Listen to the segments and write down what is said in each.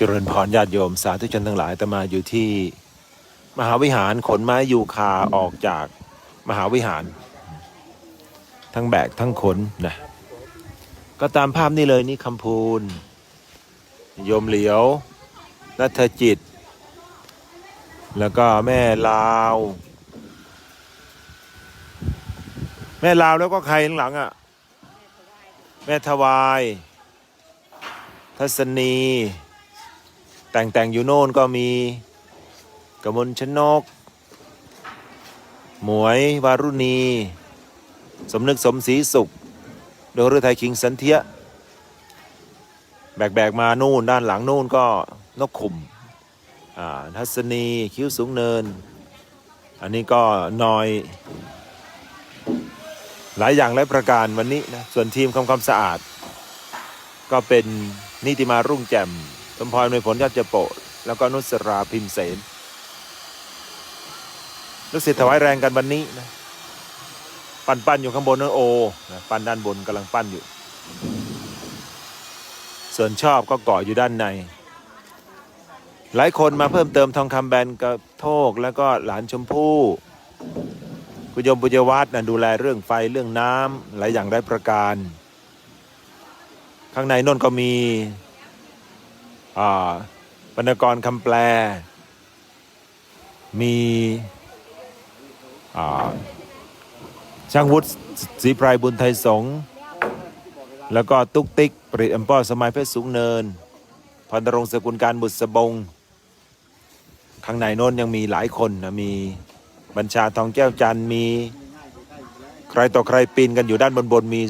เจริญพรญาติโยมสาธุชนทั้งหลายแต่มาอยู่ที่มหาวิหารขนไม้ยูคาออกจากมหาวิหาร ทั้งแบกทั้งขนนะก็ตามภาพนี่เลยนี่คำพูนโยมเหลียวนัทจิต แล้วก็แม่ลาว แม่ลาวแล้วก็ใครข้างหลังอะ่ะ แม่ทวาย ทัศนี แต่งแต่งอยู่โน่นก็มีกมลชนก หมวยวารุณี สมนึกสมศรีสุขโดยฤทัยคิงสันเทียแบกแบกมานู่นด้านหลังนู่นก็นกขุมทัศนีคิ้วสูงเนิน อันนี้ก็นอย หลายอย่างหลายประการวันนี้นะส่วนทีมทำความสะอาด ก็เป็นนิติมารุ่งแจ่ม สมพรในผลยอดเจโปะ แล้วก็นุสราพิมเสนลูกศิษย์ถวายแรงกันวันนี้นะปั้นปั้นอยู่ข้างบนนั่นโอนะปั้นด้านบนกำลังปั้นอยู่ ส่วนชอบก็เกาะอยู่ด้านใน หลายคนมาเพิ่มเติมทองคำแบนกระโทกแล้วก็หลานชมพู่คุณโยมปุญวัฒน์นะดูแลเรื่องไฟเรื่องน้ำหลายอย่างได้ประการ ข้างในนนก็มี อ่าบรรณกรคำแปล มีช่างวุฒิศรีไพรบุญไทยสงฆ์แล้วก็ตุ๊กติ๊กปริตอัมป้อสมัยเพชรสูงเนินพันตรงสกุลการบุตรสบง ข้างในโน้นยังมีหลายคนนะมีบัญชาทองแก้วจันทร์มีใครต่อใครปีนกันอยู่ด้านบนบนมี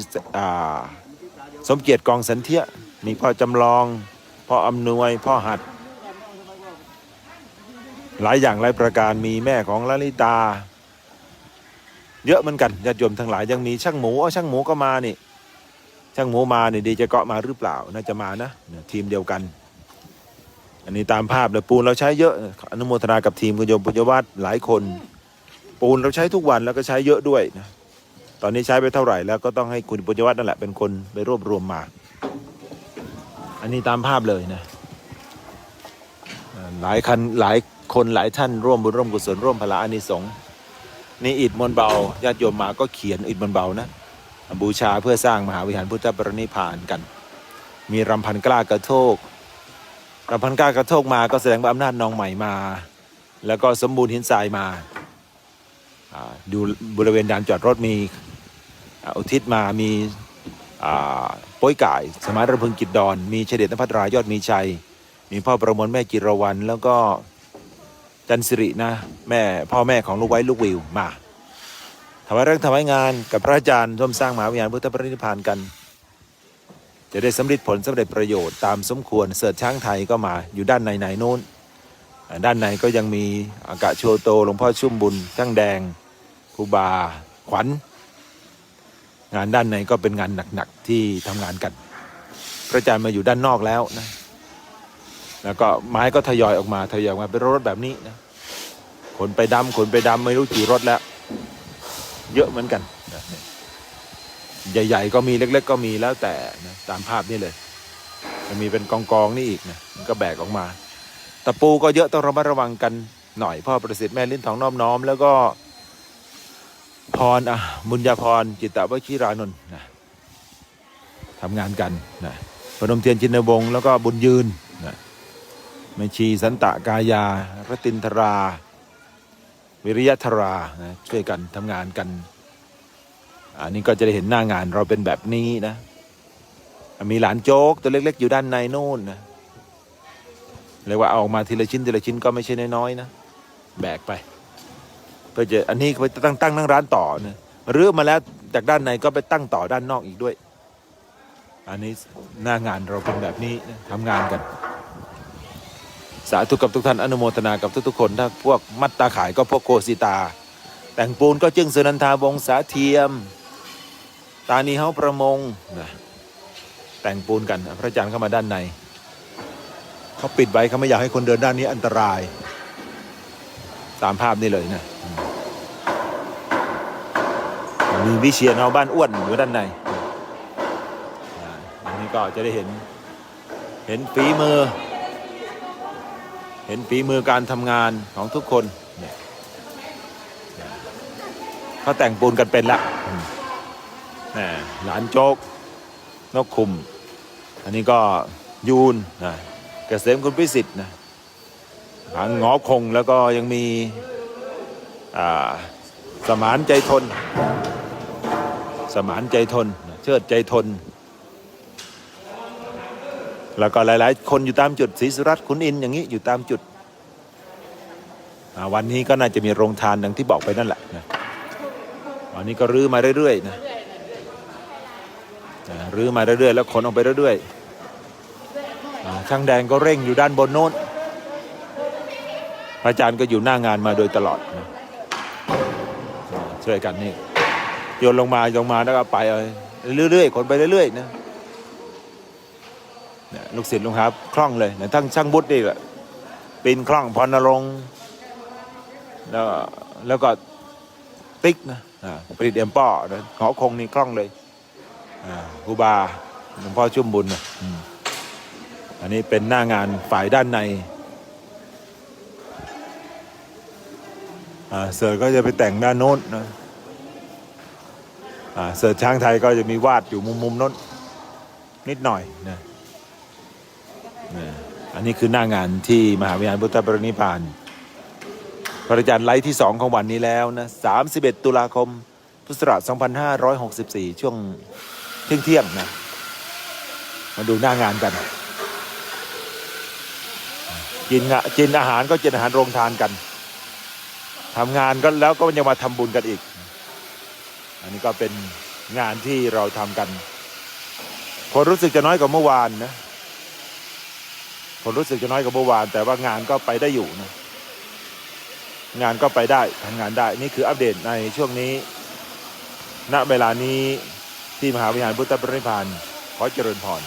สมเกียรติกองสันเทียมีพ่อจำลอง พ่ออำนวยพ่อหัด หลายอย่างหลายประการมีแม่ของลลิตา เยอะเหมือนกันญาติโยมทั้งหลายยังมีช่างหมูเอช่างหมูก็มานี่ ช่างหมูมานี่ดีจะเกาะมาหรือเปล่าน่าจะมานะทีมเดียวกัน อันนี้ตามภาพเลยปูนเราใช้เยอะอนุโมทนากับทีมคุณโยมปุญญวัฒน์หลายคน ปูนเราใช้ทุกวันแล้วก็ใช้เยอะด้วยนะตอนนี้ใช้ไปเท่าไหร่แล้วก็ต้องให้คุณปุญญวัฒน์นั่นแหละเป็นคนไปรวบรวมมา นนี้ตามภาพเลยนะหลายคันหลายคนหลายท่านร่วมบุญร่วมกุศลร่วมพละอานิสงส์นี่อิฐมวลเบาญาติโยมมาก็เขียนอิฐมวลเบานะบูชาเพื่อสร้างมหาวิหารพุทธปรินิพานกัน มีรำพันกล้ากระโทกรำพันกล้ากระโทกมาก็แสดงว่าอำนาจนองใหม่มา แล้วก็สมบูรณ์หินทรายมาดูบริเวณด่านจอดรถมีอุทิศมามี โป้ยก่าย สมานระพึงกิจดอน มีเฉเดชนภัทรายอดมีชัย มีพ่อประมวลแม่จิรวรรณแล้วก็จันสิรินะ แม่พ่อแม่ของลูกไว้ลูกวิวมาถวายเรื่องถวายงานกับพระอาจารย์ร่วมสร้างมหาวิหารพุทธปรินิพานกัน จะได้สำเร็จผลสำเร็จประโยชน์ตามสมควรเสิร์ชช้างไทยก็มาอยู่ด้านในไหนโน้น ด้านในก็ยังมีอากาศโชโตหลวงพ่อชุ่มบุญช่างแดงครูบา ขวัญ งานด้านในก็เป็นงานหนักๆที่ทำงานกัน พระอาจารย์มาอยู่ด้านนอกแล้วนะ แล้วก็ไม้ก็ทยอยออกมาทยอยออกมาเป็นรถแบบนี้นะขนไปดำขนไปดำไม่รู้กี่รถแล้ว เยอะเหมือนกันนะใหญ่ๆก็มีเล็ก ๆ ก็มีแล้วแต่นะตามภาพนี่เลยมันมีเป็นกองๆนี่อีกนะมันก็แบกออกมาตะปูก็เยอะต้องระมัดระวังกันหน่อยพ่อประสิทธิ์แม่ลิ้นทองน้อมน้อมแล้วก็ พรอะบุญญาพร จิตตวชิรานนท์นะทำงานกันนะพนมเทียนชินวงศ์แล้วก็บุญยืนนะแม่ชีสันตะกายารตินทรา วิริยธรานะช่วยกันทำงานกัน อันนี้ก็จะได้เห็นหน้างานเราเป็นแบบนี้นะ มีหลานโจ๊กตัวเล็ก ๆ อยู่ด้านในโน่นนะเรียกว่าเอาออกมาทีละชิ้นทีละชิ้นก็ไม่ใช่น้อยๆนะ แบกไป เพื่อจะอันนี้ไปตั้งตั้งนั่งร้านต่อนะหรือมาแล้วจากด้านในก็ไปตั้งต่อด้านนอกอีกด้วย อันนี้หน้างานเราเป็นแบบนี้นะทำงานกัน สาธุกับทุกท่านอนุโมทนากับทุกๆคน ถ้าพวกมัตตาขายก็พวกโกสิตา แต่งปูนก็จึงสุนันทาวงศาเทียม ตานีเฮาประมงนะแต่งปูนกันพระอาจารย์เข้ามาด้านใน เขาปิดไว้เขาไม่อยากให้คนเดินด้านนี้อันตราย ตามภาพนี่เลยนะมีวิเชียนเอาบ้านอ้วนอยู่ด้านในอันนี้ก็จะได้เห็น เห็นฝีมือ เห็นฝีมือการทำงานของทุกคนเนี่ยเขาแต่งปูนกันเป็นละหลานโจ๊กนกคุม อันนี้ก็ยูนนะเกษมคุณพิสิทธิ์นะ หางงอคงแล้วก็ยังมีสมานใจทน สมานใจทน เชิดใจทน แล้วก็หลาย ๆ คนอยู่ตามจุดศรีสุรัตน์ขุนอินอย่างนี้อยู่ตามจุด วันนี้ก็น่าจะมีโรงทานดังที่บอกไปนั่นแหละนะวันนี้ก็รื้อมาเรื่อย ๆ นะรื้อมาเรื่อย ๆ แล้วขนออกไปเรื่อย ๆ ช่างแดงก็เร่งอยู่ด้านบนโน้น อาจารย์ก็อยู่หน้างานมาโดยตลอดนะช่วยกันนี่โยนลงมาลงมาแล้วก็ไปเอาเรื่อยๆขนไปเรื่อยๆนะเนี่ยลูกศิษย์ลุงครับคล่องเลยทั้งช่างบุตรนี่แหละปีนคล่องพรณรงแล้วแล้วก็ติ๊กนะผลิตเอ็มป้อนะหอคงนี่คล่องเลยอ่าครูบาหลวงพ่อชุ่มบุญนะอันนี้เป็นหน้างานฝ่ายด้านใน เสิร์ชก็จะไปแต่งด้านโน้นนะเสิร์ชช้างไทยก็จะมีวาดอยู่มุมมุมโน้นนิดหน่อยนะอันนี้คือหน้างานที่มหาวิทยาลัยพุทธปรินิพานพระอาจารย์ไลฟ์ที่ 2 ของวันนี้แล้วนะ 31 ตุลาคม พุทธศักราช2564 ช่วงเที่ยงเที่ยงนะ มาดูหน้างานกัน กินกินอาหารก็กินอาหารโรงทานกัน ทำงานก็แล้วก็ยังมาทำบุญกันอีก อันนี้ก็เป็นงานที่เราทำกันคนรู้สึกจะน้อยกว่าเมื่อวานนะผมรู้สึกจะน้อยกว่าเมื่อวาน แต่ว่างานก็ไปได้อยู่นะงานก็ไปได้ทำงานได้ นี่คืออัปเดตในช่วงนี้ ณเวลานี้ที่มหาวิหารพุทธปรินิพพานขอเจริญพร